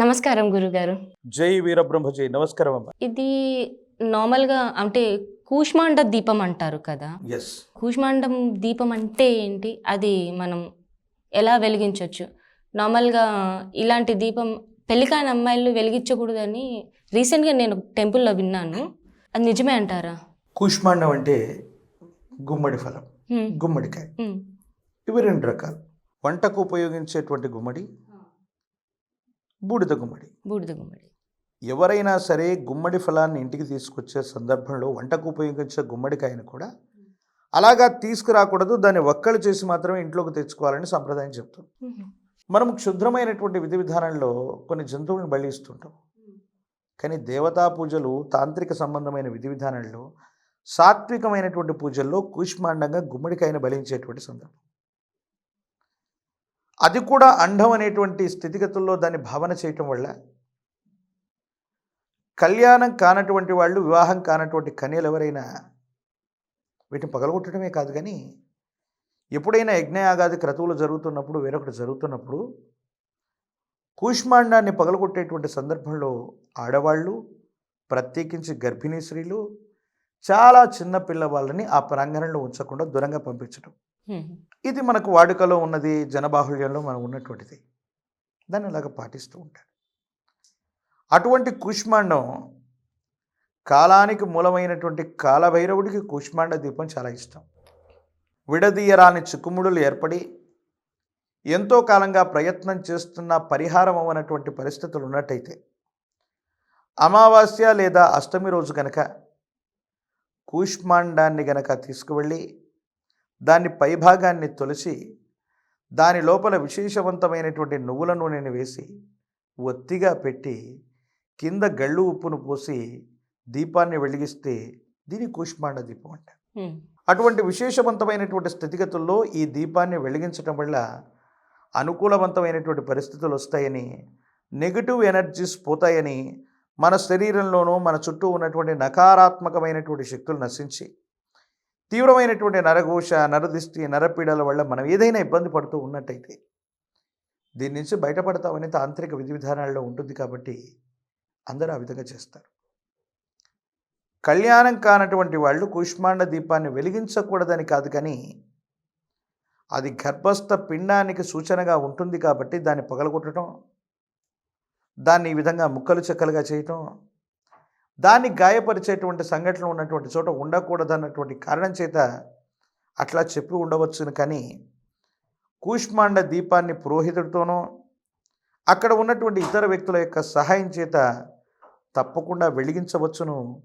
నమస్కారం గురుగారు. జై వీరబ్రహ్మ జై నమస్కారం అమ్మా. ఇది నార్మల్గా అంటే కూష్మాండ దీపం అంటారు కదా. కూష్మాండం దీపం అంటే ఏంటి? అది మనం ఎలా వెలిగించవచ్చు నార్మల్గా ఇలాంటి దీపం పెళ్ళికాని అమ్మాయిలు వెలిగించకూడదని రీసెంట్గా నేను టెంపుల్లో విన్నాను. అది నిజమే అంటారా? కూష్మాండం అంటే గుమ్మడి ఫలం గుమ్మడికాయ. ఇవి రెండు రకాలు. వంటకు ఉపయోగించేటువంటి గుమ్మడి బూడిద గుమ్మడి. బూడిద గుమ్మడి. ఎవరైనా సరే గుమ్మడి ఫలాన్ని ఇంటికి తీసుకొచ్చే సందర్భంలో వంటకు ఉపయోగించే గుమ్మడికాయను కూడా అలాగా తీసుకురాకూడదు. దాన్ని ఒక్కలు చేసి మాత్రమే ఇంట్లోకి తెచ్చుకోవాలని సంప్రదాయం చెప్తుంది హ్మ్, మనం క్షుద్రమైనటువంటి విధి విధానంలో కొన్ని జంతువులను బలిస్తుంటాం. కానీ దేవతా పూజలు తాంత్రిక సంబంధమైన విధి విధానంలో సాత్వికమైనటువంటి పూజల్లో కూష్మాండంగా గుమ్మడికాయను బలించేటువంటి సందర్భం. అది కూడా అండం అనేటువంటి స్థితిగతుల్లో దాన్ని భావన చేయటం వల్ల కళ్యాణం కానటువంటి వాళ్ళు వివాహం కానటువంటి కన్యలు ఎవరైనా వీటిని పగలగొట్టడమే కాదు కానీ ఎప్పుడైనా యజ్ఞయాగాది క్రతువులు జరుగుతున్నప్పుడు వేరొకటి జరుగుతున్నప్పుడు కూష్మాండాన్ని పగలగొట్టేటువంటి సందర్భంలో ఆడవాళ్ళు ప్రత్యేకించి గర్భిణీ స్త్రీలు చాలా చిన్న పిల్లవాళ్ళని ఆ ప్రాంగణంలో ఉంచకుండా దూరంగా పంపించడం ఇది మనకు వాడుకలో ఉన్నది జనబాహుళ్యంలో మనం ఉన్నటువంటిది. దాన్ని ఇలాగ పాటిస్తూ ఉంటారు అటువంటి కూష్మాండం కాలానికి మూలమైనటువంటి కాలభైరవుడికి కూష్మాండ దీపం చాలా ఇష్టం. విడదీయరాని చిక్కుముడులు ఏర్పడి ఎంతో కాలంగా ప్రయత్నం చేస్తున్న పరిహారం అవ్వనటువంటి పరిస్థితులు ఉన్నట్టయితే అమావాస్య లేదా అష్టమి రోజు కనుక కూష్మాండాన్ని గనక తీసుకువెళ్ళి దాన్ని పైభాగాన్ని తొలిచి దాని లోపల విశేషవంతమైనటువంటి నువ్వుల నూనెని వేసి ఒత్తిగా పెట్టి కింద గళ్ళు ఉప్పును పోసి దీపాన్ని వెలిగిస్తే దీని కూష్మాండ దీపం అంట. అటువంటి విశేషవంతమైనటువంటి స్థితిగతుల్లో ఈ దీపాన్ని వెలిగించటం వల్ల అనుకూలవంతమైనటువంటి పరిస్థితులు వస్తాయని నెగిటివ్ ఎనర్జీస్ పోతాయని మన శరీరంలోనూ మన చుట్టూ ఉన్నటువంటి నకారాత్మకమైనటువంటి శక్తులు నశించి తీవ్రమైనటువంటి నరఘోష నరదిష్టి నరపీడల వల్ల మనం ఏదైనా ఇబ్బంది పడుతూ ఉన్నట్టయితే దీని నుంచి బయటపడతామని తాంత్రిక విధి విధానాల్లో ఉంటుంది కాబట్టి అందరూ ఆ విధంగా చేస్తారు. కళ్యాణం కానటువంటి వాళ్ళు కూష్మాండ దీపాన్ని వెలిగించకూడదని కాదు కానీ అది గర్భస్థ పిండానికి సూచనగా ఉంటుంది కాబట్టి దాన్ని పగలగొట్టడం దాన్ని ఈ విధంగా ముక్కలు చెక్కలుగా చేయటం దాన్ని గాయపరిచేటువంటి సంఘటనలు ఉన్నటువంటి చోట ఉండకూడదన్నటువంటి కారణం చేత అట్లా చెప్పి ఉండవచ్చును కానీ కూష్మాండ దీపాన్ని పురోహితుడితోనో అక్కడ ఉన్నటువంటి ఇతర వ్యక్తుల యొక్క సహాయం చేత తప్పకుండా వెలిగించవచ్చును.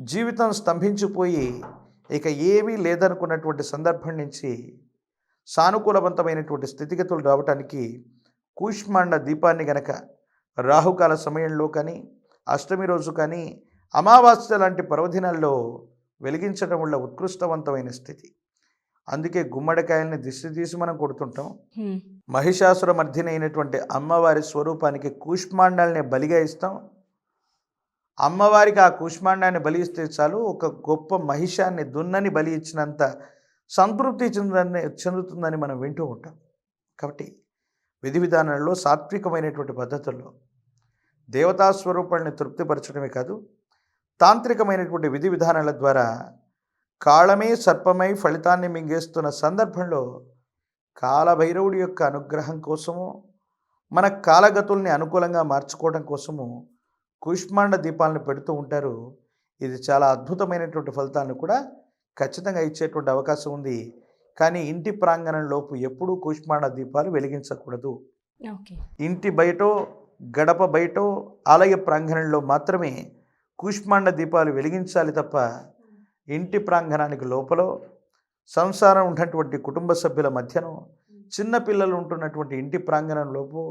జీవితం స్తంభించిపోయి ఇక ఏమీ లేదనుకున్నటువంటి సందర్భం నుంచి సానుకూలవంతమైనటువంటి స్థితిగతులు రావటానికి కూష్మాండ దీపాన్ని గనక రాహుకాల సమయంలో కానీ అష్టమి రోజు కానీ అమావాస్య లాంటి పర్వదినాల్లో వెలిగించడం వల్ల ఉత్కృష్టవంతమైన స్థితి. అందుకే గుమ్మడికాయల్ని దిష్టి తీసి మనం కొడుతుంటాం. మహిషాసుర అయినటువంటి అమ్మవారి స్వరూపానికి కూష్మాండాల్ని బలిగా ఇస్తాం. అమ్మవారికి ఆ కూష్మాండాన్ని బలి ఇస్తే చాలు ఒక గొప్ప మహిషాన్ని దున్నని బలి ఇచ్చినంత సంతృప్తి చెందని చెందుతుందని మనం వింటూ ఉంటాం. కాబట్టి విధి విధానాల్లో సాత్వికమైనటువంటి పద్ధతుల్లో దేవతా స్వరూపాన్ని తృప్తిపరచడమే కాదు తాంత్రికమైనటువంటి విధి విధానాల ద్వారా కాళమే సర్పమై ఫలితాన్ని మింగేస్తున్న సందర్భంలో కాలభైరవుడి యొక్క అనుగ్రహం కోసము మన కాలగతుల్ని అనుకూలంగా మార్చుకోవడం కోసము కూష్మాండ దీపాలను పెడుతూ ఉంటారు. ఇది చాలా అద్భుతమైనటువంటి ఫలితాలను కూడా ఖచ్చితంగా ఇచ్చేటువంటి అవకాశం ఉంది. కానీ ఇంటి ప్రాంగణంలోపు ఎప్పుడూ కూష్మాండ దీపాలు వెలిగించకూడదు. ఇంటి బయటో గడప బయటో ఆలయ ప్రాంగణంలో మాత్రమే కూష్మాండ దీపాలు వెలిగించాలి తప్ప ఇంటి ప్రాంగణానికి లోపల సంసారం ఉన్నటువంటి కుటుంబ సభ్యుల మధ్యను చిన్న పిల్లలు ఉంటున్నటువంటి ఇంటి ప్రాంగణంలోపు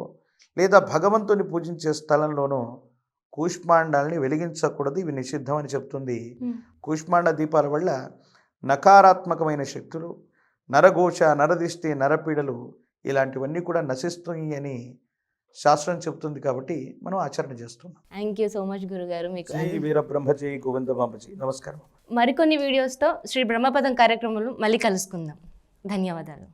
లేదా భగవంతుని పూజించే స్థలంలోనూ కూష్మాండాల్ని వెలిగించకూడదు. ఇవి నిషిద్ధం అని చెప్తుంది కూష్మాండ దీపాల వల్ల నకారాత్మకమైన శక్తులు నరఘోష నరదిష్టి నరపీడలు ఇలాంటివన్నీ కూడా నశిస్తాయి అని శాస్త్రం చెప్తుంది కాబట్టి మనం ఆచరణ చేస్తున్నాం. థ్యాంక్ యూ సో మచ్ గురుగారు. మీకు జై వీరబ్రహ్మ జై గోవిందమాంబజీ నమస్కారం. మరికొన్ని వీడియోస్తో శ్రీ బ్రహ్మపదం కార్యక్రమంలో మళ్ళీ కలుసుకుందాం. ధన్యవాదాలు.